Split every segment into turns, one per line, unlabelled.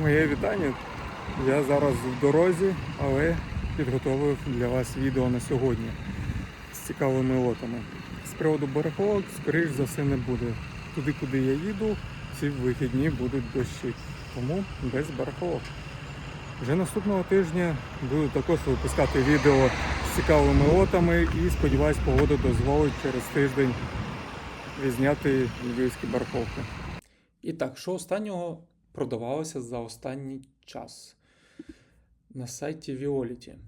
Моє вітання. Я зараз в дорозі, але підготовив для вас відео на сьогодні з цікавими лотами. З приводу барахолок, скоріш за все, не буде. Туди, куди я їду, ці вихідні будуть дощі. Тому без барахолок. Вже наступного тижня буду також випускати відео з цікавими лотами і сподіваюсь, погода дозволить через тиждень відзняти львівські барахолки. І так, що останнього продавалося за останній час на сайті Віоліті.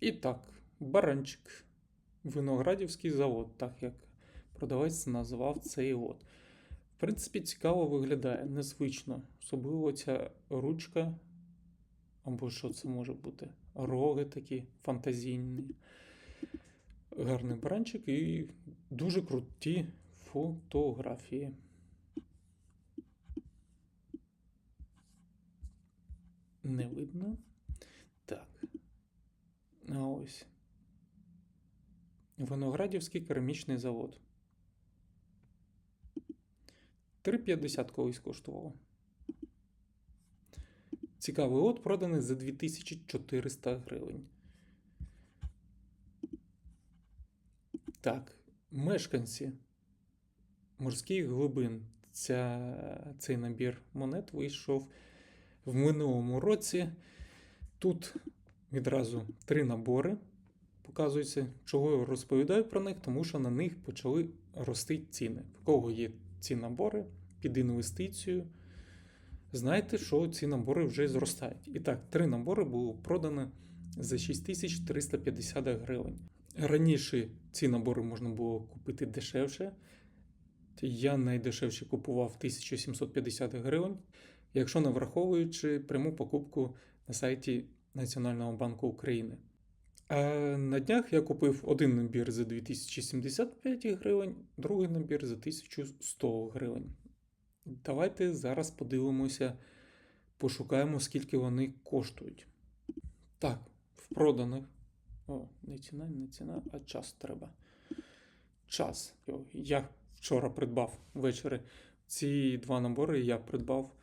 І так, баранчик, виноградівський завод, так як продавець назвав цей лот. В принципі, цікаво виглядає, незвично. Особливо ця ручка, або що це може бути? Роги такі фантазійні. Гарний баранчик і дуже круті фотографії. Не видно. Так. А ось. Виноградівський керамічний завод. 3,50 колись коштувало. Цікавий лот проданий за 2400 гривень. Так, мешканці морських глибин. Ця, цей набір монет вийшов в минулому році. Тут відразу три набори. Показується, чого я розповідаю про них, тому що на них почали рости ціни. В кого є ці набори під інвестицію, знайте, що ці набори вже зростають. І так, три набори було продано за 6350 гривень. Раніше ці набори можна було купити дешевше. Я найдешевше купував 1750 гривень, якщо не враховуючи пряму покупку на сайті Національного банку України. А на днях я купив один набір за 2075 гривень, другий набір за 1100 гривень. Давайте зараз подивимося, пошукаємо, скільки вони коштують. Так, в проданих. О, не ціна, не ціна, а час треба. Час. Я вчора придбав ввечері. Ці два набори я придбав.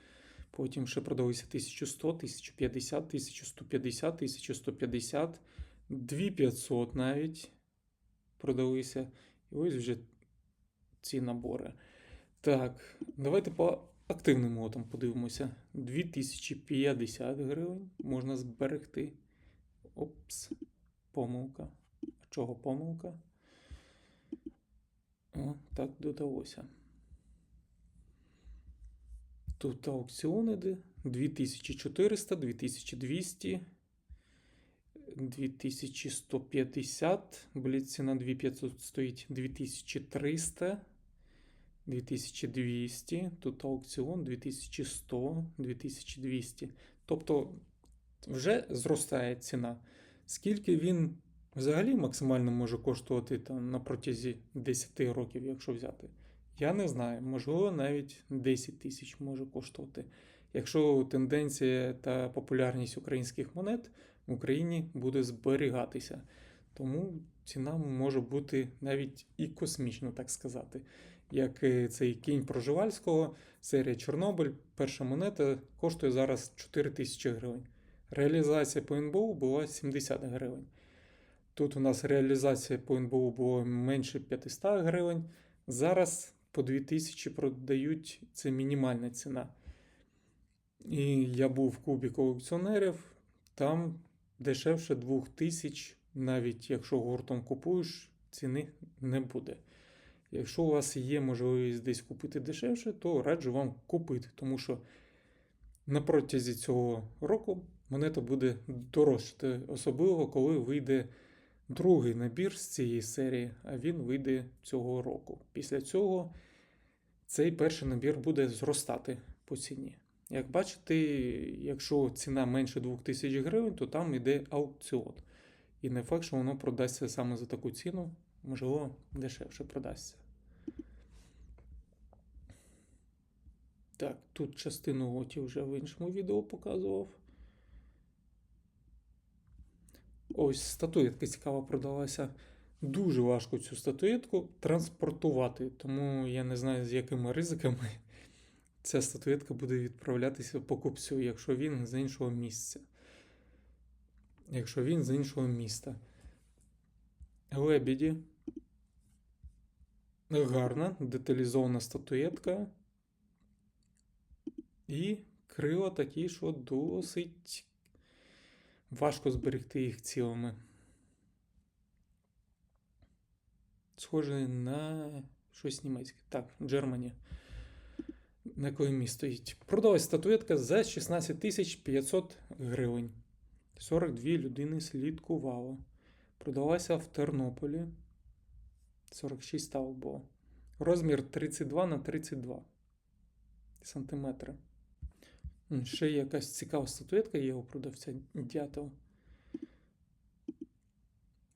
Потім ще продалися 1100, 1050, 1150, 1150, 2500 навіть продалися. І ось вже ці набори. Так, давайте по активним лотам подивимося. 2050 гривень можна зберегти. Опс, помилка. Чого помилка? О, так додалося. Тут аукціон 2400, 2200, 2150, блін, ціна 2500 стоїть 2300, 2200, тут аукціон 2100, 2200. Тобто вже зростає ціна. Скільки він взагалі максимально може коштувати там, на протязі 10 років, якщо взяти? Я не знаю, можливо, навіть 10 тисяч може коштувати. Якщо тенденція та популярність українських монет в Україні буде зберігатися. Тому ціна може бути навіть і космічна, так сказати. Як е, цей кінь Проживальського, серія Чорнобиль, перша монета коштує зараз 4 тисячі гривень. Реалізація по НБУ була 70 гривень. Тут у нас реалізація по НБУ була менше 500 гривень. Зараз по 2000 продають це мінімальна ціна. І я був в клубі колекціонерів, там дешевше 2000, навіть якщо гуртом купуєш, ціни не буде. Якщо у вас є можливість десь купити дешевше, то раджу вам купити, тому що на протязі цього року монета буде дорожчати, особливо коли вийде другий набір з цієї серії, а він вийде цього року. Після цього цей перший набір буде зростати по ціні. Як бачите, якщо ціна менше 2000 гривень, то там йде аукціон. І не факт, що воно продасться саме за таку ціну, можливо, дешевше продасться. Так, тут частину лотів вже в іншому відео показував. Ось статуетка цікава продалася. Дуже важко цю статуетку транспортувати, тому я не знаю, з якими ризиками ця статуетка буде відправлятися покупцю, якщо він з іншого місця. Якщо він з іншого міста. Лебіді. Гарна, деталізована статуетка. І крила такі, що досить важко зберегти їх цілими. Схоже на щось німецьке. Так, Джермані. На якому стоїть. Продалась статуетка за 16 500 гривень. 42 людини слідкувало. Продалася в Тернополі. 46 ставок було. Розмір 32 на 32 сантиметри. Ще є якась цікава статуетка є у продавця дятел.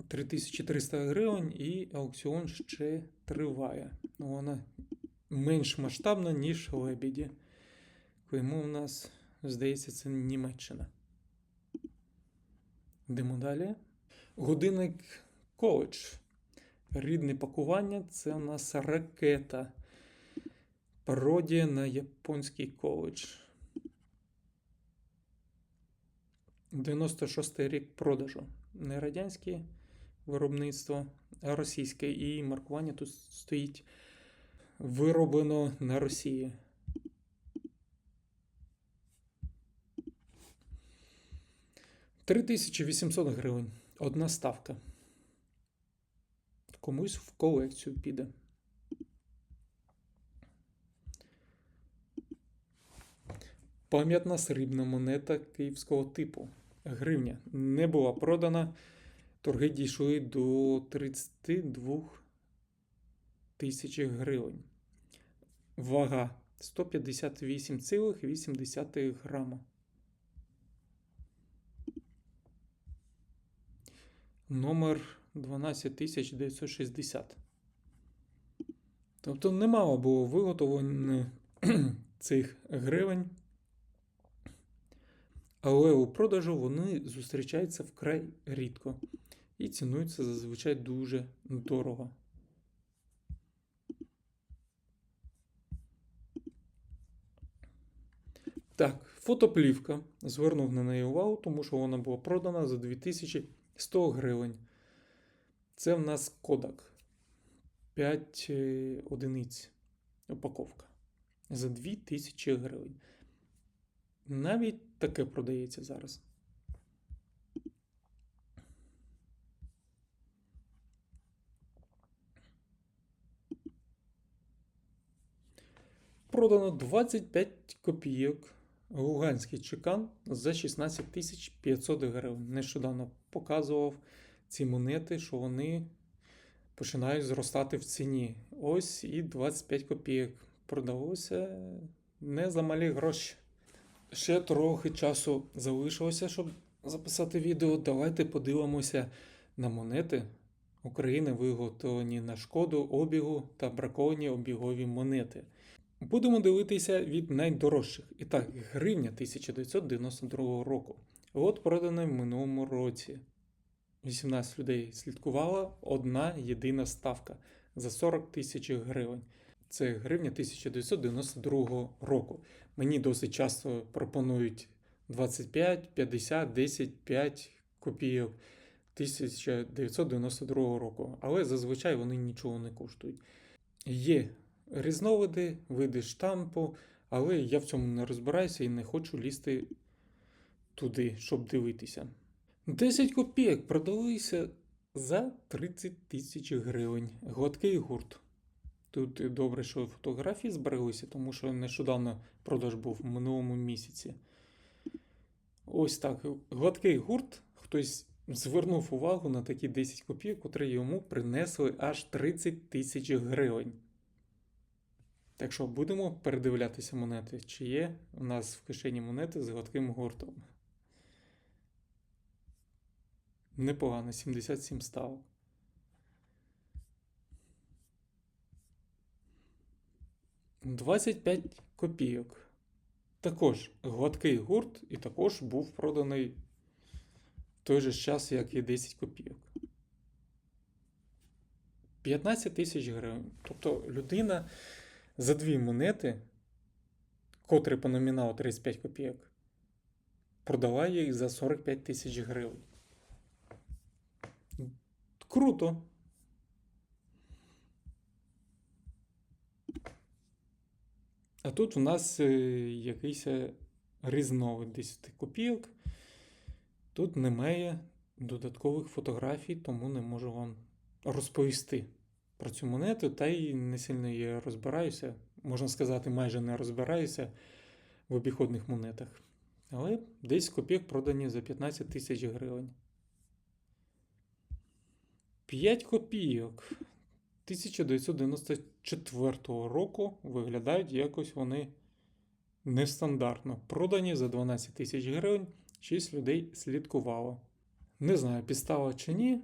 3300 гривень і аукціон ще триває. Ну, Вона менш масштабна, ніж лебіді. Йому в нас, здається, це Німеччина. Йдемо далі. Годинник коледж. Рідне пакування це у нас ракета. Пародія на японський коледж. 96 рік продажу. Не радянське виробництво, а російське. І маркування тут стоїть вироблено на Росії. Три тисячі 800 гривень. Одна ставка. Комусь в колекцію піде. Пам'ятна срібна монета київського типу. Гривня не була продана. Торги дійшли до 32 тисяч гривень. Вага 158,8 грама. Номер 12960. Тобто немало було виготовлено цих гривень. Але у продажу вони зустрічаються вкрай рідко і цінуються зазвичай дуже дорого. Так, фотоплівка. Звернув на неї увагу, тому що вона була продана за 2100 гривень. Це в нас Kodak. 5 е, одиниць упаковка. За 2000 гривень. Навіть таке продається зараз. Продано 25 копійок. Луганський чекан за 16 500 гривень. Нещодавно показував ці монети, що вони починають зростати в ціні. Ось і 25 копійок. Продалося не за малі гроші. Ще трохи часу залишилося, щоб записати відео. Давайте подивимося на монети України, виготовлені на шкоду обігу та браковані обігові монети. Будемо дивитися від найдорожчих. І так, гривня 1992 року. От проданий в минулому році. 18 людей слідкувала одна єдина ставка за 40 тисяч гривень. Це гривня 1992 року. Мені досить часто пропонують 25, 50, 10, 5 копійок 1992 року, але зазвичай вони нічого не коштують. Є різновиди, види штампу, але я в цьому не розбираюся і не хочу лізти туди, щоб дивитися. 10 копійок продалися за 30 тисяч гривень. Гладкий гурт. Тут добре, що фотографії збереглися, тому що нещодавно продаж був в минулому місяці. Ось так. Гладкий гурт. Хтось звернув увагу на такі 10 копійок, котрі йому принесли аж 30 тисяч гривень. Так що будемо передивлятися монети, чи є у нас в кишені монети з гладким гуртом. Непогано, 77 ставок. Двадцять п'ять копійок. Також гладкий гурт, і також був проданий в той же час, як і 10 копійок. 15 тисяч гривень. Тобто людина за дві монети котрий по номіналу 35 копійок, продала їх за 45 тисяч гривень. Круто. А тут у нас е, якийсь е, різновид 10 копійок. Тут немає додаткових фотографій, тому не можу вам розповісти про цю монету, та й не сильно я розбираюся. Можна сказати, майже не розбираюся в обіходних монетах. Але 10 копійок продані за 15 тисяч гривень. 5 копійок 1994 року виглядають якось вони нестандартно. Продані за 12 тисяч гривень, 6 людей слідкувало. Не знаю, підстава чи ні.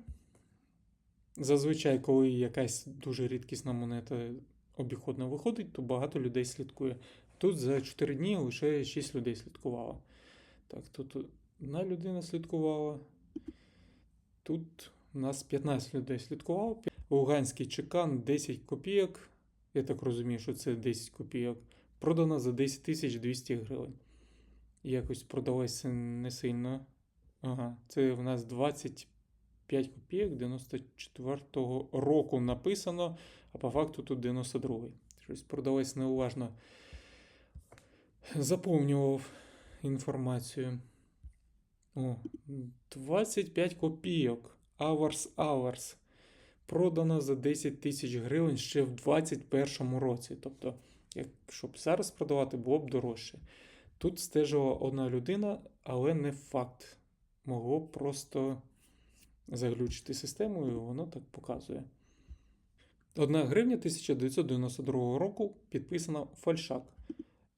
Зазвичай, коли якась дуже рідкісна монета обіходна виходить, то багато людей слідкує. Тут за 4 дні лише 6 людей слідкувало. Так, тут одна людина слідкувала. Тут у нас 15 людей слідкувало. Луганський чекан 10 копійок. Я так розумію, що це 10 копійок. Продано за 10 тисяч 200 гривень. Якось продалося не сильно. Ага, це в нас 25 копійок 94-го року написано, а по факту тут 92-й. Щось продалось неуважно. Заповнював інформацію. О, 25 копійок. Hours Hours. Продано за 10 тисяч гривень ще в 2021 році. Тобто, якщо б зараз продавати, було б дорожче. Тут стежила одна людина, але не факт. Могло б просто заглючити систему, і воно так показує. 1 гривня 1992 року підписана фальшак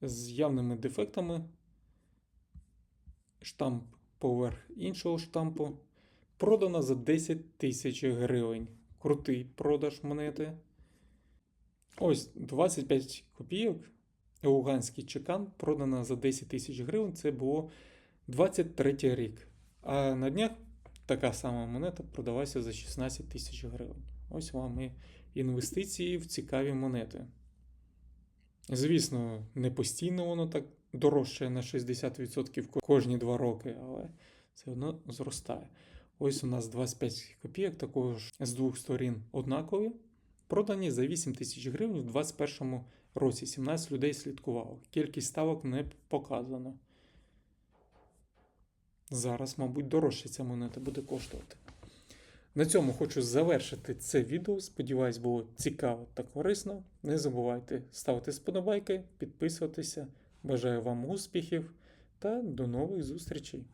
з явними дефектами. Штамп поверх іншого штампу. Продана за 10 тисяч гривень. Крутий продаж монети. Ось 25 копійок. Луганський чекан продана за 10 тисяч гривень. Це було 23 рік. А на днях така сама монета продалася за 16 тисяч гривень. Ось вам і інвестиції в цікаві монети. Звісно, не постійно воно так дорожчає на 60% кожні 2 роки, але все одно зростає. Ось у нас 25 копійок, також з двох сторін однакові. Продані за 8 тисяч гривень в 2021 році. 17 людей слідкувало. Кількість ставок не показано. Зараз, мабуть, дорожче ця монета буде коштувати. На цьому хочу завершити це відео. Сподіваюсь, було цікаво та корисно. Не забувайте ставити сподобайки, підписуватися. Бажаю вам успіхів та до нових зустрічей!